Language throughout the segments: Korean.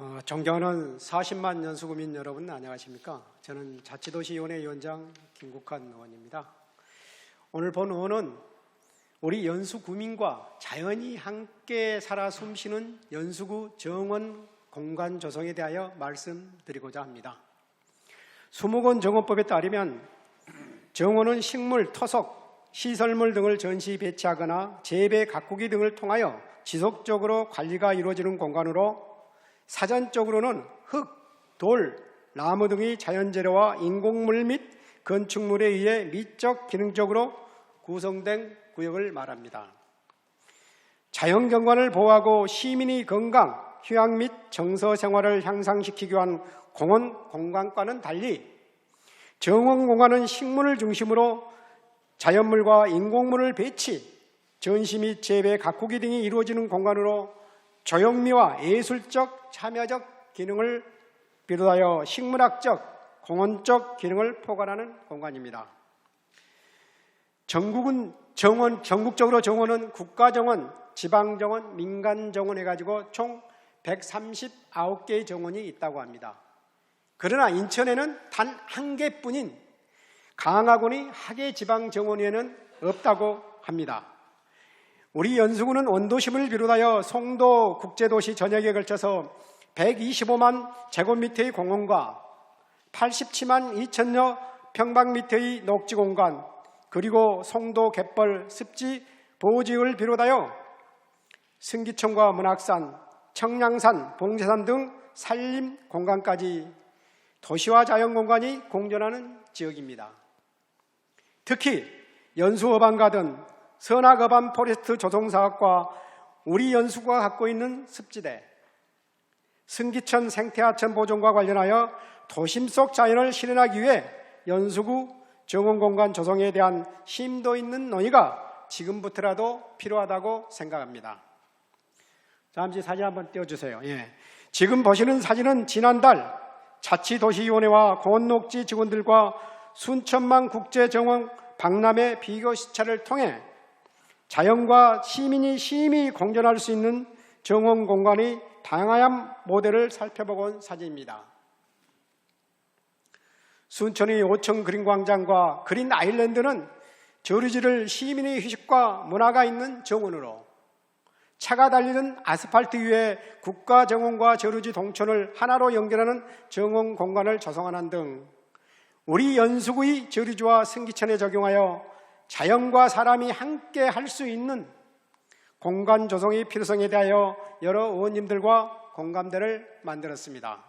어, 존경하는 40만 연수구민 여러분 안녕하십니까? 저는 자치도시위원회 위원장 김국환 의원입니다. 오늘 본 의원은 우리 연수구민과 자연이 함께 살아 숨쉬는 연수구 정원 공간 조성에 대하여 말씀드리고자 합니다. 수목원 정원법에 따르면 정원은 식물, 토속, 시설물 등을 전시 배치하거나 재배 가꾸기 등을 통하여 지속적으로 관리가 이루어지는 공간으로 사전적으로는 흙, 돌, 나무 등의 자연재료와 인공물 및 건축물에 의해 미적 기능적으로 구성된 구역을 말합니다. 자연경관을 보호하고 시민의 건강, 휴양 및 정서 생활을 향상시키기 위한 공원 공간과는 달리 정원 공간은 식물을 중심으로 자연물과 인공물을 배치, 전시 및 재배, 가꾸기 등이 이루어지는 공간으로 조형미와 예술적, 참여적 기능을 비롯하여 식물학적, 공원적 기능을 포괄하는 공간입니다. 전국은 정원, 전국적으로 정원은 국가정원, 지방정원, 민간정원 해가지고 총 139개의 정원이 있다고 합니다. 그러나 인천에는 단 한 개뿐인 강화군의 하계 지방정원에는 없다고 합니다. 우리 연수구는 원도심을 비롯하여 송도 국제도시 전역에 걸쳐서 125만 제곱미터의 공원과 87만 2천여 평방미터의 녹지 공간 그리고 송도 갯벌 습지 보호지역을 비롯하여 승기천과 문학산, 청량산, 봉제산 등 산림 공간까지 도시와 자연 공간이 공존하는 지역입니다. 특히 연수어반가든 선악어반 포레스트 조성사업과 우리 연수구가 갖고 있는 습지대, 승기천 생태하천 보존과 관련하여 도심 속 자연을 실현하기 위해 연수구 정원공간 조성에 대한 심도 있는 논의가 지금부터라도 필요하다고 생각합니다. 잠시 사진 한번 띄워주세요. 예. 지금 보시는 사진은 지난달 자치도시위원회와 공원녹지 직원들과 순천만 국제정원 박람회 비교 시찰을 통해 자연과 시민이 심히 공존할 수 있는 정원 공간의 다양한 모델을 살펴보고 온 사진입니다. 순천의 5층 그린 광장과 그린 아일랜드는 저류지를 시민의 휴식과 문화가 있는 정원으로 차가 달리는 아스팔트 위에 국가 정원과 저류지 동촌을 하나로 연결하는 정원 공간을 조성하는 등 우리 연수구의 저류지와 승기천에 적용하여 자연과 사람이 함께 할 수 있는 공간 조성의 필요성에 대하여 여러 의원님들과 공감대를 만들었습니다.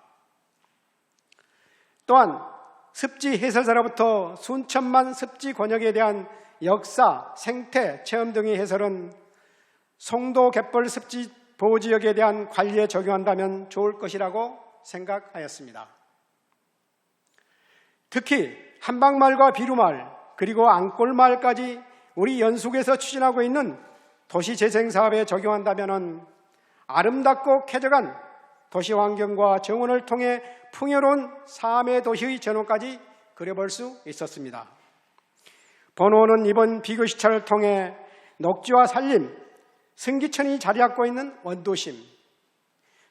또한 습지 해설사로부터 순천만 습지 권역에 대한 역사, 생태, 체험 등의 해설은 송도 갯벌 습지 보호지역에 대한 관리에 적용한다면 좋을 것이라고 생각하였습니다. 특히 한방마을과 비루마을 그리고 앙골마을까지 우리 연숙에서 추진하고 있는 도시재생사업에 적용한다면 아름답고 쾌적한 도시환경과 정원을 통해 풍요로운 삶의 도시의 전원까지 그려볼 수 있었습니다. 번호는 이번 비교시찰을 통해 녹지와 산림, 승기천이 자리잡고 있는 원도심,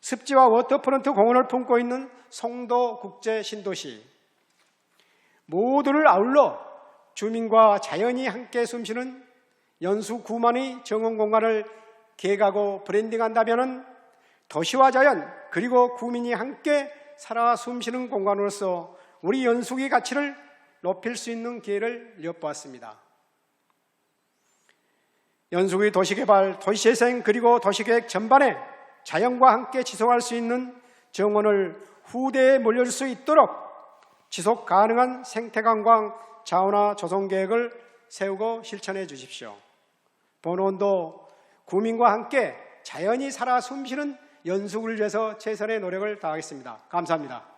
습지와 워터프런트 공원을 품고 있는 송도 국제 신도시 모두를 아울러 주민과 자연이 함께 숨쉬는 연수 9만의 정원 공간을 계획하고 브랜딩한다면 도시와 자연 그리고 구민이 함께 살아 숨쉬는 공간으로서 우리 연수의 가치를 높일 수 있는 기회를 엿보았습니다. 연수의 도시개발, 도시재생 그리고 도시계획 전반에 자연과 함께 지속할 수 있는 정원을 후대에 물려줄 수 있도록 지속 가능한 생태관광 자원화 조성 계획을 세우고 실천해 주십시오. 본원도 구민과 함께 자연이 살아 숨쉬는 연숙을 위해서 최선의 노력을 다하겠습니다. 감사합니다.